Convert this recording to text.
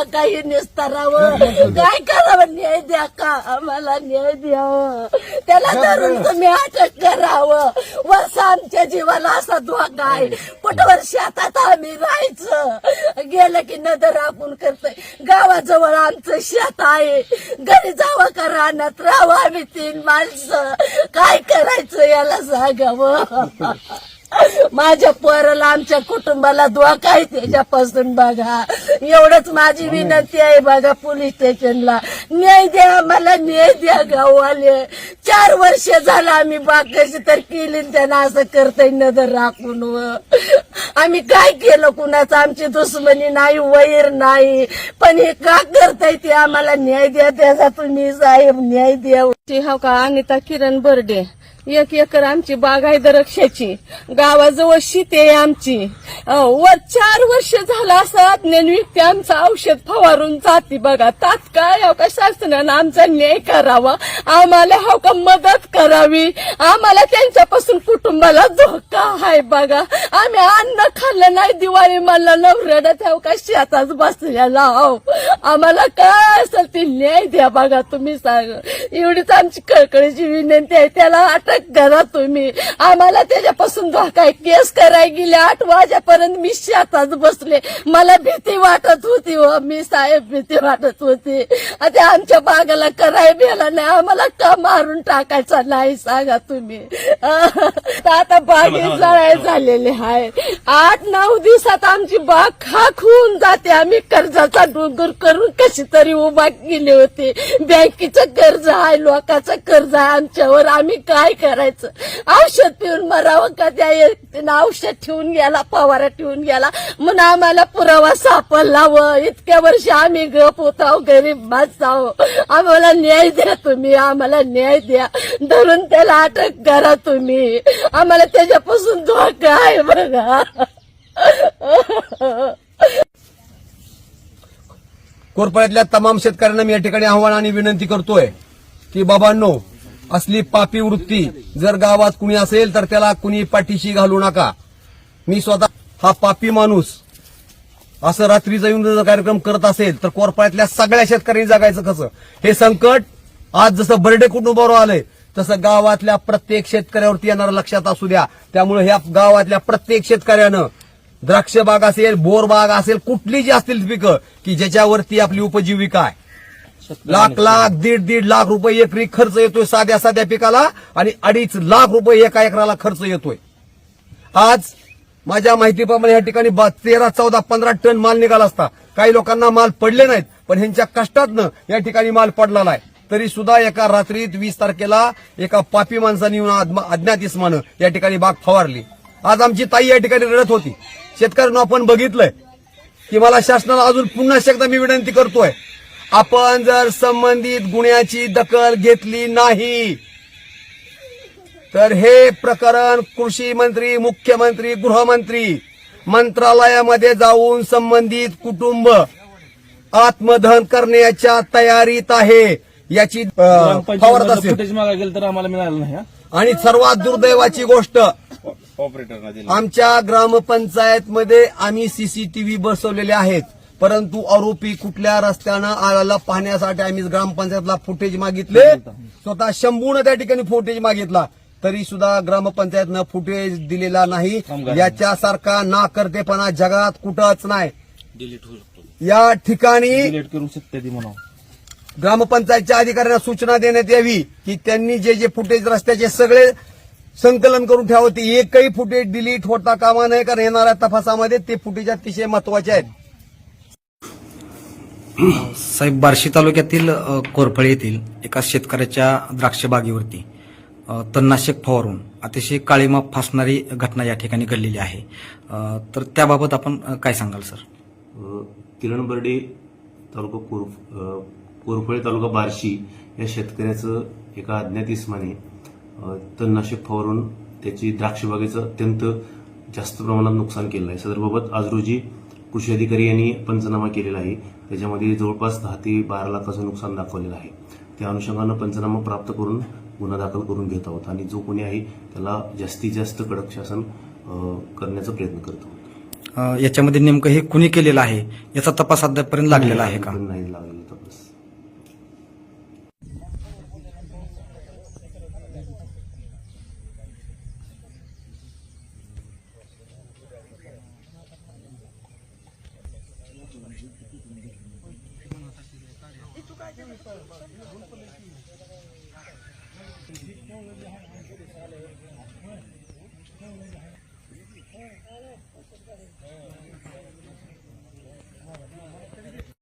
करावा काही निस्तारावं. काय करावं? न्याय द्या का? आम्हाला न्याय द्यावं त्याला धरून तुम्ही अटक करावं. वर्ष आमच्या जीवाला असा धोका आहे. कुठवर शेतात आम्ही राहायचं? गेलं की नदर आपण करतोय. गावाजवळ आमचं शेत आहे. घरी जावं का रानात? राहावं आम्ही तीन माणसं. काय करायचं याला सांगावं? माझ्या पोराला आमच्या कुटुंबाला धोका आहे त्याच्यापासून बघा. एवढंच माझी विनंती आहे बघा पोलीस स्टेशनला. न्याय द्या मला न्याय द्या गाववाले. चार वर्ष झालं आम्ही बाग कशी तर केली त्यांना असं करताय नजर राखून व. आम्ही काय केलं कुणाचं? आमची दुश्मनी नाही वैर नाही. पण हे का करताय ते आम्हाला न्याय द्या त्याचा तुम्ही साहेब न्याय द्या. हो का? अनिता किरण बर्डे. एक एकर आमची बाग आहे द्राक्षाची. गावाजवळ शिते आमची. वर चार वर्ष झालं असं अज्ञानयुक्त आमचं औषध फवारून जाते बघा. तात्काळ हो का? शासनानं आमचा न्याय करावा. आम्हाला हो का मदत करावी? आम्हाला त्यांच्यापासून कुटुंबाला धोका आहे बघा. आम्ही अन्न खाल्लं नाही दिवाळी मला नवरडत हो का शेतात बसलेला हो. आम्हाला काय असेल ते न्याय द्या बघा तुम्ही सांग. एवढीच आमची कळकळीची विनंती आहे त्याला अटक करा तुम्ही. आम्हाला त्याच्यापासून धोका आहे. केस कराय गेले आठ वाजेपर्यंत मी शेतात बसले. मला भीती वाटत होती हो मी साहेब भीती वाटत होती. आता आमच्या बागाला कराय बेला नाही आम्हाला का मारून टाकायचा नाही सांगा तुम्ही. आता बागे जळाय झालेले आहे आठ नऊ दिवसात आमची बाग खाक होऊन जाते. आम्ही कर्जाचा डोंगर करून कशी तरी उभा केली होती. बँकेचं कर्ज आहे लोकांचं कर्ज आहे आमच्यावर आम्ही काय करायचं? औषध पिऊन मरावं का त्या औषध ठेवून गेला पवारा ठेवून गेला. म्हणून आम्हाला पुरावा सापडला व इतक्या वर्षी आम्ही गप होतो गरीब माणसाव आम्हाला न्याय द्या तुम्ही आम्हाला न्याय द्या. धरून त्याला अटक करा तुम्ही. आम्हाला त्याच्यापासून धोका आहे बघा. कोरपाड्यातल्या तमाम शेतकऱ्यांना मी या ठिकाणी आव्हान आणि विनंती करतोय की बाबांनो असली पापी वृत्ती जर गावात कुणी असेल तर त्याला कुणी पाठीशी घालू नका. मी स्वतः हा पापी माणूस असं रात्रीचा येऊन जर कार्यक्रम करत असेल तर कोरपाड्यातल्या सगळ्या शेतकऱ्यांनी जगायचं कसं? हे संकट आज जसं बर्डे कुटुंबावर आलंय तसं गावातल्या प्रत्येक शेतकऱ्यावरती येणारं लक्षात असू द्या. त्यामुळे ह्या गावातल्या प्रत्येक शेतकऱ्यानं द्राक्ष बाग असेल बोर बाग असेल कुठली जी असतील पिकं की ज्याच्यावरती आपली उपजीविका आहे. लाख लाख दीड दीड लाख रुपये एकरी खर्च येतोय साध्या साध्या पिकाला आणि अडीच लाख रुपये एका एकराला खर्च येतोय. आज माझ्या माहितीप्रमाणे या ठिकाणी तेरा चौदा पंधरा टन माल निघाला असता. काही लोकांना माल पडले नाहीत पण ह्यांच्या कष्टातनं या ठिकाणी माल पडलेला आहे. तरी सुद्धा एका रात्रीत वीस तारखेला एका पापी माणसाने येऊन अज्ञात इस्मानं या ठिकाणी बाग फवारली. आज आमची ताई या ठिकाणी रडत होती. शेतकऱ्यांना आपण बघितलंय की मला शासनाला अजून पुन्हा एकदा मी विनंती करतोय आपण जर संबंधित गुन्ह्याची दखल घेतली नाही तर हे प्रकरण कृषी मंत्री मुख्यमंत्री गृहमंत्री मंत्रालयामध्ये जाऊन संबंधित कुटुंब आत्मदहन करण्याच्या तयारीत आहे याची फवारत असेल तर आम्हाला मिळालं नाही? आणि सर्वात दुर्दैवाची गोष्ट ऑपरेटरना दिलं. आमच्या ग्रामपंचायत मध्ये आम्ही सीसीटीव्ही बसवलेले आहेत. परंतु आरोपी कुठल्या रस्त्यानं आला पाहण्यासाठी आम्ही ग्रामपंचायतला फुटेज मागितले. स्वतः शंभून त्या ठिकाणी फुटेज मागितला. तरी सुद्धा ग्रामपंचायतनं फुटेज दिलेला नाही. याच्यासारखा ना करतेपणा जगात कुठंच नाही. डिलीट होऊ शकतो. या ठिकाणी डिलीट करू शकते ती म्हणून. ग्रामपंचायतच्या अधिकाऱ्यांना सूचना देण्यात यावी की त्यांनी जे जे फुटेज रस्त्याचे सगळे संकलन करून ठेवते एकही फुटेज डिलीट होता कामा नये कारण येणाऱ्या तपासामध्ये ते फुटेज अतिशय महत्त्वाचे आहेत. साहेब बार्शी तालुक्यातील कोरफळे येथील एका शेतकऱ्याच्या द्राक्ष बागेवरती तणनाशक फवारून अतिशय काळीमा फासणारी घटना या ठिकाणी घडलेली आहे. तर त्याबाबत आपण काय सांगाल सर? किरण बर्डे तालुका कोरफळे तालुका बार्शी या शेतकऱ्याचं एका अज्ञात इस्माने तणनाशक फवारून त्याची द्राक्ष बागेचं अत्यंत जास्त प्रमाणात नुकसान केलं आहे सदर्भाबाबत आज रोजी कृषी अधिकारी यांनी पंचनामा केलेला आहे त्याच्यामध्ये जवळपास दहा ते बारा लाखाचं नुकसान दाखवलेलं आहे त्या अनुषंगानं पंचनामा प्राप्त करून गुन्हा दाखल करून घेत आहोत आणि जो कोणी आहे त्याला जास्तीत जास्त कडक शासन करण्याचा प्रयत्न करत याच्यामध्ये नेमकं हे कुणी केलेलं आहे याचा तपास अद्यापर्यंत लागलेला आहे का नाही लागलेला तपास なるほど。